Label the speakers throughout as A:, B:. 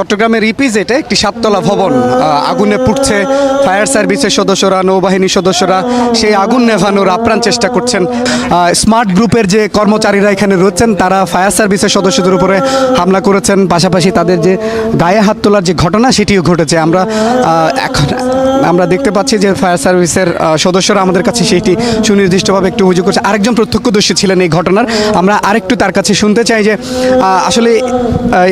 A: চট্টগ্রামের ইপিজেটে একটি সাততলা ভবন আগুনে পুড়ছে ফায়ার সার্ভিসের সদস্যরা নৌবাহিনীর সদস্যরা। সেই আগুন নেভানোর আপ্রাণ চেষ্টা করছেন স্মার্ট গ্রুপের যে কর্মচারীরা এখানে রয়েছেন, তারা ফায়ার সার্ভিসের সদস্যদের উপরে হামলা করেছেন। পাশাপাশি তাদের যে গায়ে হাত তোলার যে ঘটনা, সেটিও ঘটেছে। আমরা এখন আমরা দেখতে পাচ্ছি যে ফায়ার সার্ভিসের সদস্যরা আমাদের কাছে সেটি সুনির্দিষ্টভাবে একটু অভিযোগ করছে। আরেকজন প্রত্যক্ষদর্শী ছিলেন এই ঘটনার। আমরা আরেকটু তার কাছে শুনতে চাই যে আসলে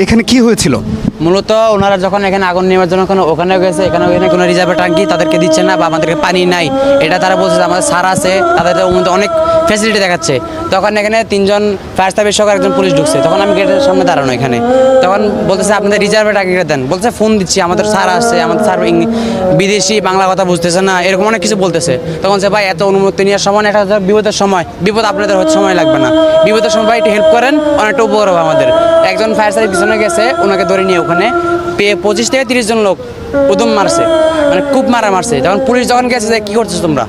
A: এখানে কি হয়েছিল?
B: মূলত ওনারা যখন এখানে আগুন নেওয়ার জন্য কোনো ওখানে গেছে, এখানে ওখানে কোনো রিজার্ভের ট্যাঙ্কি তাদেরকে দিচ্ছে না বা আমাদেরকে পানি নাই, এটা তারা বলছে যে আমাদের সার আছে, তাদের মধ্যে অনেক ফ্যাসিলিটি দেখাচ্ছে। তখন এখানে তিনজন ফায়ার সার্ভিস সহ একজন পুলিশ ঢুকছে। তখন আমি গেটের সামনে দাঁড়ানো এখানে। তখন বলতেছে, আপনাদের রিজার্ভের টাঙ্কিটা দেন। বলছে, ফোন দিচ্ছি, আমাদের স্যার আসছে আমাদের স্যার ইং- বিদেশি, বাংলা কথা বুঝতেছে না। এরকম অনেক কিছু বলতেছে। তখন সে ভাই, এত অনুমতি নেওয়ার সময় এটা বিপদের সময়। বিপদ আপনাদের হচ্ছে, সময় লাগবে না। বিপদের সময় ভাই, একটু হেল্প করেন, অনেকটা উপকার হবে আমাদের। একজন ফায়ার সার্ভিস পিছনে গেছে, ওনাকে ধরে নিয়ে ওখানে পঁচিশ থেকে তিরিশ জন লোক উদম মারছে মানে খুব মারা মারছে। যখন পুলিশ যখন গেছে যে, কী করছ তোমরা?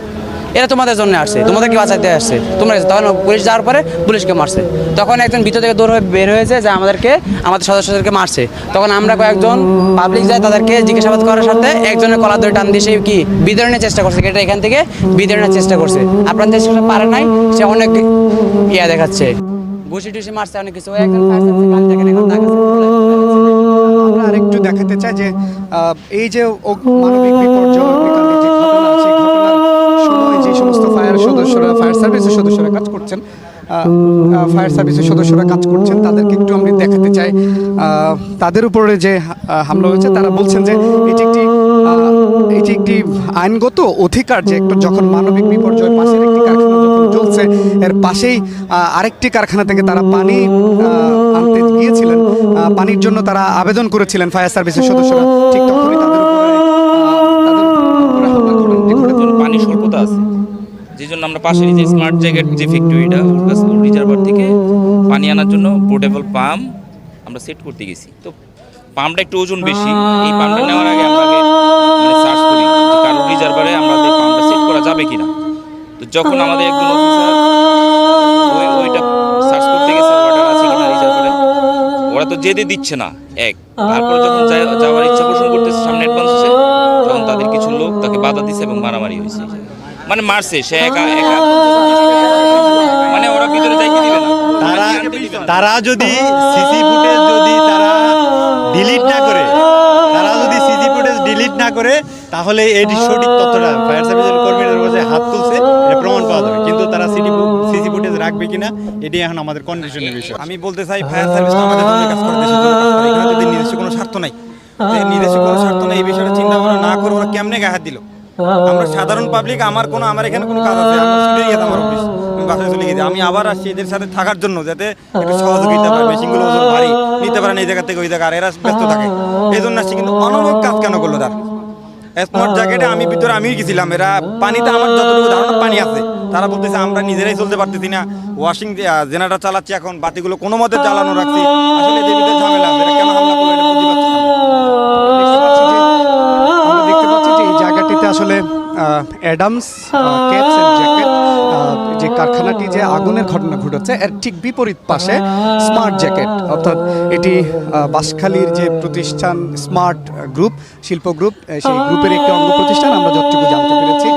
B: এরা তোমাদের জন্য আসছে, তোমাদেরকে বাঁচাইতে আসছে। তোমরা। তখন পুলিশ যাওয়ার পরে পুলিশকে মারছে। তখন একজন ভিতর থেকে দৌড় হয়ে বের হয়েছে যে, আমাদেরকে, আমাদের সদস্যদেরকে মারছে। তখন আমরা কয়েকজন পাবলিক যায় তাদেরকে জিজ্ঞাসাবাদ করার সাথে একজনের কলা ধরে টান দিয়ে সে কি বিতরণের চেষ্টা করছে? এটা এখান থেকে বিতরণের চেষ্টা করছে। আপনাদের চেষ্টা পারে নাই, সে অনেক ইয়া দেখাচ্ছে। ঘুষি টুসি মারছে, অনেক কিছু। একজন ফায়ার এখন
A: দেখাতে চাই যে এই যে মানবিক বিপর্যয় ফায়ার সার্ভিসের সদস্যরা কাজ করছেন, তাদেরকে একটু আমি দেখাতে চাই। তাদের উপরে যে হামলা হয়েছে, তারা বলছেন যে এটি একটি এটি একটি আইনগত অধিকার যে একটু যখন মানবিক বিপর্যয় পাশের একটি কারখানা যখন চলছে, এর পাশেই আরেকটি কারখানা থেকে তারা পানি আনতে গিয়েছিলেন। পানির জন্য তারা আবেদন করেছিলেন ফায়ার সার্ভিসের সদস্যরা। ঠিক তখনই তাদের
C: আমরা পাশের যে স্মার্ট জ্যাকেট যে ফ্যাক্টরিটা ওর কাছে ওর রিজার্ভার থেকে পানি আনার জন্য পোর্টেবল পাম্প আমরা সেট করতে গেছি। তো পাম্পটা একটু ওজন বেশি, এই পাম্পটা নেওয়ার আগে আমরা আগে মানে সার্চ করি যে কারোর রিজার্ভারে আমাদের পাম্পটা সেট করা যাবে কিনা। তো যখন আমাদের একজন অফিসার ওই, ওইটা সার্চ করতে গেছে ওয়াটার আছে কিনা রিজার্ভারে ওরা তো যেতে দিচ্ছে না, এক। তারপরে যখন যাওয়ার ইচ্ছা পোষণ করতেছে সামনে অ্যাডভান্স হচ্ছে তখন তাদের কিছু লোক তাকে বাধা দিছে এবং মারামারি হয়েছে। মানে মারছে সে একা একা। মানে ওরা ভিতরে যাইতে দিবে না।
D: তারা
C: জানতে দিবে না।
D: তারা যদি সিসি ফুটেজ যদি তারা ডিলিট না করে তারা যদি সিসি ফুটেজ ডিলিট না করে তাহলে এটি সঠিক তথ্যটা ফায়ার সার্ভিসের কর্মীদের উপরে হাত তুলছে এটা প্রমাণ পাওয়া যাবে। কিন্তু তারা সিটি সিসি ফুটেজ রাখবে কিনা এটি এখন আমাদের কন্ডিশনের বিষয়।
E: আমি বলতে চাই ফায়ার সার্ভিস তো আমাদের জন্য কাজ করে দেশের জন্য কাজ করে। এখানে যদি নিজস্ব কোনো স্বার্থ নাই নিজস্ব কোনো স্বার্থ নেই এই বিষয়টা চিন্তা ভাবনা না করে ওরা কেমনে গায়ে হাত দিল? আমরা সাধারণ পাবলিক আমার কোনো, আমার এখানে কোনো কাজ আছে, আমার ছুটে গেছে আমার অফিস আমি বাসায় চলে গেছি আমি আবার আসছি এদের সাথে থাকার জন্য, যাতে একটু সহযোগিতা পায়। মেশিনগুলো ওজন ভারী, নিতে পারেন এই জায়গা থেকে ওই জায়গা, আর এরা ব্যস্ত থাকে। এই জন্য আসছি, কিন্তু অনবক কাজ কেন করল তার? স্মার্ট জ্যাকেটে আমি ভিতরে আমিই গেছিলাম, এরা পানিতে আমার যতটুকু ধারণা, পানি আছে। তারা বলতেছে, আমরা নিজেরাই চলতে পারতেছি না। ওয়াশিং জেনারেটর চালাচ্ছি এখন, বাতিগুলো কোনো মতে চালানো রাখছি। আসলে যে ভিতরে ঝামেলা আছে কেন হামলা
A: আসলে অ্যাডামস জ্যাকেট যে কারখানাটি যে আগুনের ঘটনা ঘটেছে, এর ঠিক বিপরীত পাশে স্মার্ট জ্যাকেট অর্থাৎ এটি বাসখালীর যে প্রতিষ্ঠান স্মার্ট গ্রুপ শিল্প গ্রুপ সেই গ্রুপের একটি অঙ্গ প্রতিষ্ঠান আমরা যতটুকু জানতে পেরেছি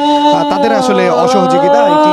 A: তাদের আসলে অসহযোগিতা, এটি